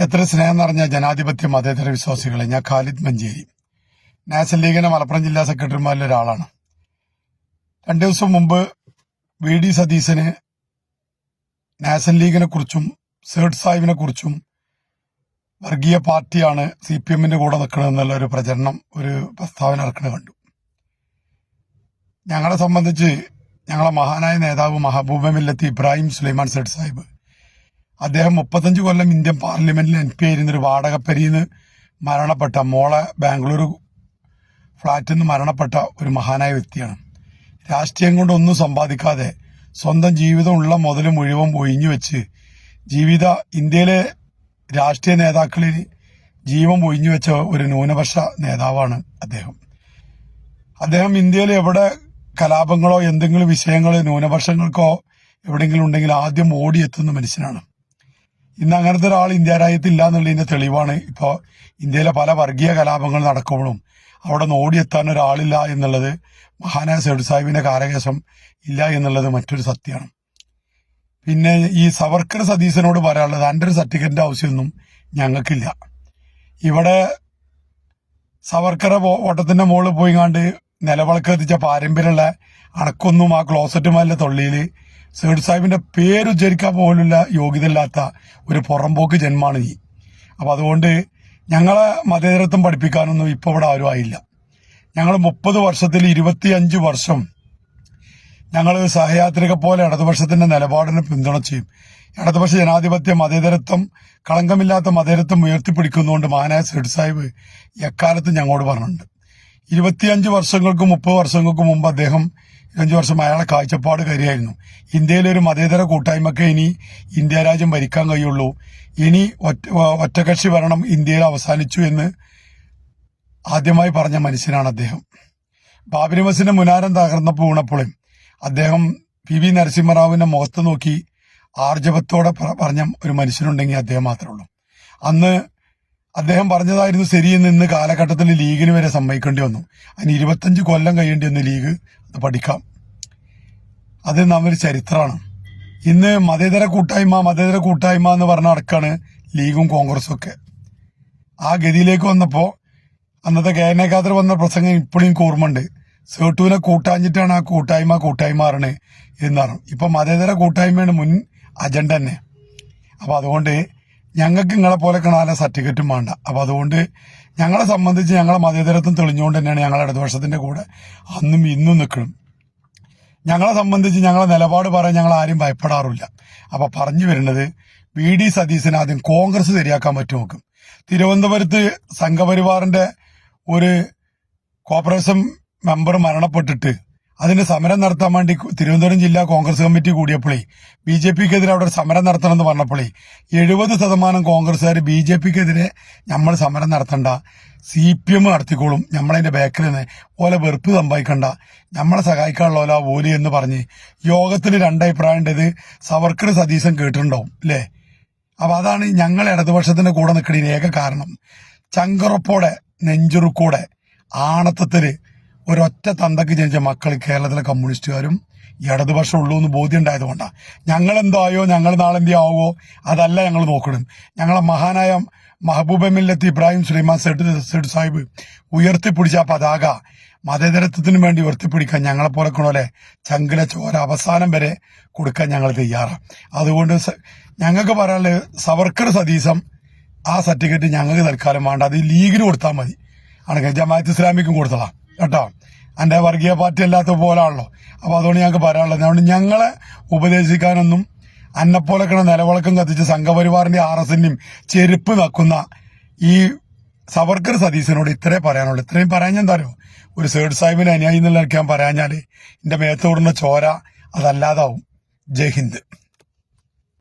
എത്ര സ്നേഹം നിറഞ്ഞ ജനാധിപത്യ മതേതര വിശ്വാസികളെ. ഞാൻ ഖാലിദ് മഞ്ചേരി. നാഷണൽ ലീഗിന്റെ മലപ്പുറം ജില്ലാ സെക്രട്ടറിമാരിൽ ഒരാളാണ്. രണ്ടു ദിവസം മുമ്പ് വി ഡി സതീശന് നാഷണൽ ലീഗിനെ കുറിച്ചും സേഡ് സാഹിബിനെ കുറിച്ചും വർഗീയ പാർട്ടിയാണ് സി പി എമ്മിന്റെ കൂടെ നിൽക്കണമെന്നുള്ള ഒരു പ്രചരണം ഒരു പ്രസ്താവന ഇറക്കുന്നത് കണ്ടു. ഞങ്ങളെ സംബന്ധിച്ച് ഞങ്ങളെ മഹാനായ നേതാവ് മഹബൂബ മില്ലത്ത് ഇബ്രാഹിം സുലൈമാൻ സേഡ് സാഹിബ് അദ്ദേഹം മുപ്പത്തഞ്ച് കൊല്ലം ഇന്ത്യൻ പാർലമെന്റിൽ എം പി ആയിരുന്ന ഒരു വാടകപ്പരിന്ന് മരണപ്പെട്ട മോളെ ബാംഗ്ലൂർ ഫ്ളാറ്റിൽ നിന്ന് മരണപ്പെട്ട ഒരു മഹാനായ വ്യക്തിയാണ്. രാഷ്ട്രീയം കൊണ്ട് ഒന്നും സമ്പാദിക്കാതെ സ്വന്തം ജീവിതമുള്ള മുതൽ മുഴുവൻ ഒഴിഞ്ഞു വെച്ച് ജീവിത ഇന്ത്യയിലെ രാഷ്ട്രീയ നേതാക്കളിൽ ജീവൻ ഒഴിഞ്ഞു വെച്ച ഒരു ന്യൂനപക്ഷ നേതാവാണ് അദ്ദേഹം. അദ്ദേഹം ഇന്ത്യയിൽ എവിടെ കലാപങ്ങളോ എന്തെങ്കിലും വിഷയങ്ങളോ ന്യൂനപക്ഷങ്ങൾക്കോ എവിടെയെങ്കിലും ഉണ്ടെങ്കിൽ ആദ്യം ഓടിയെത്തുന്ന മനുഷ്യനാണ്. ഇന്ന് അങ്ങനത്തെ ഒരാൾ ഇന്ത്യ രാജ്യത്തില്ല എന്നുള്ളതിന്റെ തെളിവാണ്. ഇപ്പോൾ ഇന്ത്യയിലെ പല വർഗീയ കലാപങ്ങൾ നടക്കുമ്പോഴും അവിടെ നിന്ന് ഓടിയെത്താൻ ഒരാളില്ല എന്നുള്ളത് മഹാനായ സൈഡ് സാഹിബിന്റെ കാലകേശം ഇല്ല എന്നുള്ളത് മറ്റൊരു സത്യമാണ്. പിന്നെ ഈ സവർക്കർ സതീശനോട് പറയാനുള്ളത് എന്റെ ഒരു സർട്ടിഫിക്കറ്റിന്റെ ആവശ്യമൊന്നും ഞങ്ങൾക്കില്ല. ഇവിടെ സവർക്കറെ ഓട്ടത്തിന്റെ മുകളിൽ പോയിങ്ങാണ്ട് നിലവിളക്ക് എത്തിച്ച പാരമ്പര്യമുള്ള അണക്കൊന്നും ആ ക്ലോസറ്റുമാരിലെ തൊള്ളിയിൽ സേഡ് സാഹിബിന്റെ പേരുച്ചരിക്കാൻ പോലുള്ള യോഗ്യതയില്ലാത്ത ഒരു പുറമ്പോക്ക് ജന്മാണ് നീ അപ്പോൾ അതുകൊണ്ട് ഞങ്ങളെ മതേതരത്വം പഠിപ്പിക്കാനൊന്നും ഇപ്പൊ ഇവിടെ ആരും ആയില്ല. ഞങ്ങൾ മുപ്പത് വർഷത്തിൽ ഇരുപത്തിയഞ്ച് വർഷം ഞങ്ങൾ സഹയാത്രിക പോലെ ഇടതുപക്ഷത്തിന്റെ നിലപാടിനെ പിന്തുണച്ചും ഇടതുപക്ഷ ജനാധിപത്യ മതേതരത്വം കളങ്കമില്ലാത്ത മതേതരത്വം ഉയർത്തിപ്പിടിക്കുന്നതുകൊണ്ട് മാനായ സെഡ് സാഹിബ് എക്കാലത്തും ഞങ്ങളോട് പറഞ്ഞിട്ടുണ്ട്. ഇരുപത്തിയഞ്ച് വർഷങ്ങൾക്കും മുപ്പത് വർഷങ്ങൾക്കും മുമ്പ് അദ്ദേഹം അഞ്ചു വർഷം അയാളെ കാഴ്ചപ്പാട് ഇന്ത്യയിലെ ഒരു മതേതര കൂട്ടായ്മക്ക് ഇനി ഇന്ത്യ രാജ്യം ഭരിക്കാൻ കഴിയുള്ളൂ. ഇനി ഒറ്റ ഒറ്റകക്ഷി ഭരണം ഇന്ത്യയിൽ അവസാനിച്ചു എന്ന് ആദ്യമായി പറഞ്ഞ മനുഷ്യനാണ് അദ്ദേഹം. ബാബരി മസിന്റെ മുനാരം തകർന്നപ്പോൾ വീണപ്പോഴും അദ്ദേഹം പി വി നരസിംഹറാവുവിന്റെ മുഖത്ത് നോക്കി ആർജവത്തോടെ പറഞ്ഞ ഒരു മനുഷ്യനുണ്ടെങ്കിൽ അദ്ദേഹം മാത്രമേ ഉള്ളൂ. അന്ന് അദ്ദേഹം പറഞ്ഞതായിരുന്നു ശരിയെന്ന് ഇന്ന് കാലഘട്ടത്തിൽ ലീഗിന് വരെ സമ്മതിക്കേണ്ടി വന്നു. അതിന് ഇരുപത്തഞ്ച് കൊല്ലം കഴിയേണ്ടി വന്നു ലീഗ്. അത് പഠിക്കാം. അത് നമ്മൊരു ചരിത്രമാണ്. ഇന്ന് മതേതര കൂട്ടായ്മ മതേതര കൂട്ടായ്മ എന്ന് പറഞ്ഞ അടക്കാണ് ലീഗും കോൺഗ്രസും ഒക്കെ. ആ ഗതിയിലേക്ക് വന്നപ്പോൾ അന്നത്തെ കെ. ഖാദർ വന്ന പ്രസംഗം ഇപ്പോഴും എനിക്ക് സേട്ടുവിനെ കൂട്ടാഞ്ഞിട്ടാണ് ആ കൂട്ടായ്മ കൂട്ടായ്മ അറിയണേ എന്നാണ്. ഇപ്പൊ മതേതര കൂട്ടായ്മയാണ് മുൻ അജണ്ട തന്നെ. അപ്പൊ അതുകൊണ്ട് ഞങ്ങൾക്ക് നിങ്ങളെ പോലെ കാണാൻ സർട്ടിഫിക്കറ്റും വേണ്ട. അപ്പൊ അതുകൊണ്ട് ഞങ്ങളെ സംബന്ധിച്ച് ഞങ്ങളെ മതേതരത്വം തെളിഞ്ഞുകൊണ്ട് തന്നെയാണ് ഞങ്ങൾ ഇടതുപക്ഷത്തിന്റെ കൂടെ അന്നും ഇന്നും നിൽക്കണം ഞങ്ങളെ സംബന്ധിച്ച് ഞങ്ങളെ നിലപാട് പറയാൻ ഞങ്ങൾ ആരും ഭയപ്പെടാറില്ല. അപ്പൊ പറഞ്ഞു വരുന്നത് വി ഡി സതീശന് ആദ്യം കോൺഗ്രസ് ശരിയാക്കാൻ പറ്റും നോക്കും. തിരുവനന്തപുരത്ത് സംഘപരിവാറിന്റെ ഒരു കോർപ്പറേഷൻ മെമ്പർ മരണപ്പെട്ടിട്ട് അതിന് സമരം നടത്താൻ വേണ്ടി തിരുവനന്തപുരം ജില്ലാ കോൺഗ്രസ് കമ്മിറ്റി കൂടിയപ്പോഴേ ബി ജെ പിക്കെതിരെ അവിടെ സമരം സമരം നടത്തണമെന്ന് പറഞ്ഞപ്പോഴേ എഴുപത് ശതമാനം കോൺഗ്രസ്സുകാർ ബി ജെ പിക്കെതിരെ നമ്മൾ സമരം നടത്തണ്ട. സി പി എം നടത്തിക്കോളും. നമ്മളതിന്റെ ബാക്കിൽ നിന്ന് ഓലെ വെറുപ്പ് സമ്പാദിക്കണ്ട. നമ്മളെ സഹായിക്കാനുള്ള ഓലി എന്ന് പറഞ്ഞ് യോഗത്തിൽ രണ്ടഭിപ്രായം ഉണ്ടത് സവർക്കർ സതീശൻ കേട്ടിട്ടുണ്ടാവും അല്ലേ? അപ്പൊ അതാണ് ഞങ്ങൾ ഇടതുപക്ഷത്തിന്റെ കൂടെ നിൽക്കുന്നതിന് ഏക കാരണം. ചങ്കറപ്പോടെ നെഞ്ചുറുക്കോടെ ആണത്തത്തിൽ ഒരൊറ്റ തന്തക്ക് ജനിച്ച മക്കൾ കേരളത്തിലെ കമ്മ്യൂണിസ്റ്റുകാരും ഇടതുപക്ഷം ഉള്ളൂ എന്ന് ബോധ്യം ഉണ്ടായതുകൊണ്ടാണ് ഞങ്ങൾ എന്തായോ ഞങ്ങൾ നാളെ എന്ത് ആവോ അതല്ല ഞങ്ങൾ നോക്കണം ഞങ്ങളെ മഹാനായ മഹബൂബ മില്ലത്ത് ഇബ്രാഹിം സുലൈമാൻ സെഡ് സെഡ് സാഹിബ് ഉയർത്തിപ്പിടിച്ച ആ പതാക മതേതരത്വത്തിന് വേണ്ടി ഉയർത്തിപ്പിടിക്കാൻ ഞങ്ങളെ പോലെ കൊണ്ടോലെ ചങ്കിലെ ചോര അവസാനം വരെ കൊടുക്കാൻ ഞങ്ങൾ തയ്യാറാണ് അതുകൊണ്ട് ഞങ്ങൾക്ക് പറയാനുള്ളത് സവർക്കർ സതീശം ആ സർട്ടിഫിക്കറ്റ് ഞങ്ങൾക്ക് തൽക്കാലം വേണ്ട. അത് ലീഗിന് കൊടുത്താൽ മതി. ആണെങ്കിൽ ജമാഅത്ത് ഇസ്ലാമിക്കും കൊടുത്തതാ. കേട്ടോ? എന്റെ വർഗീയ പാർട്ടി അല്ലാത്ത പോലാണല്ലോ അപ്പോൾ അതുകൊണ്ട് ഞങ്ങൾക്ക് പറയാനുള്ളത് അതുകൊണ്ട് ഞങ്ങളെ ഉപദേശിക്കാനൊന്നും അന്നപ്പോലൊക്കെ നിലവിളക്കം കത്തിച്ച് സംഘപരിവാറിന്റെ ആർ എസിന്റെയും ചെരുപ്പ് നക്കുന്ന ഈ സവർക്കർ സതീശനോട് ഇത്രേ പറയാനുള്ളൂ. ഇത്രയും പറയാൻ ഞാൻ തരോ ഒരു സേഡ് സാഹിബിന് അനുയായി എന്നുള്ള ഞാൻ പറയാഞ്ഞാൽ എന്റെ മേത്തോടുന്ന ചോര അതല്ലാതാവും. ജയ് ഹിന്ദ്.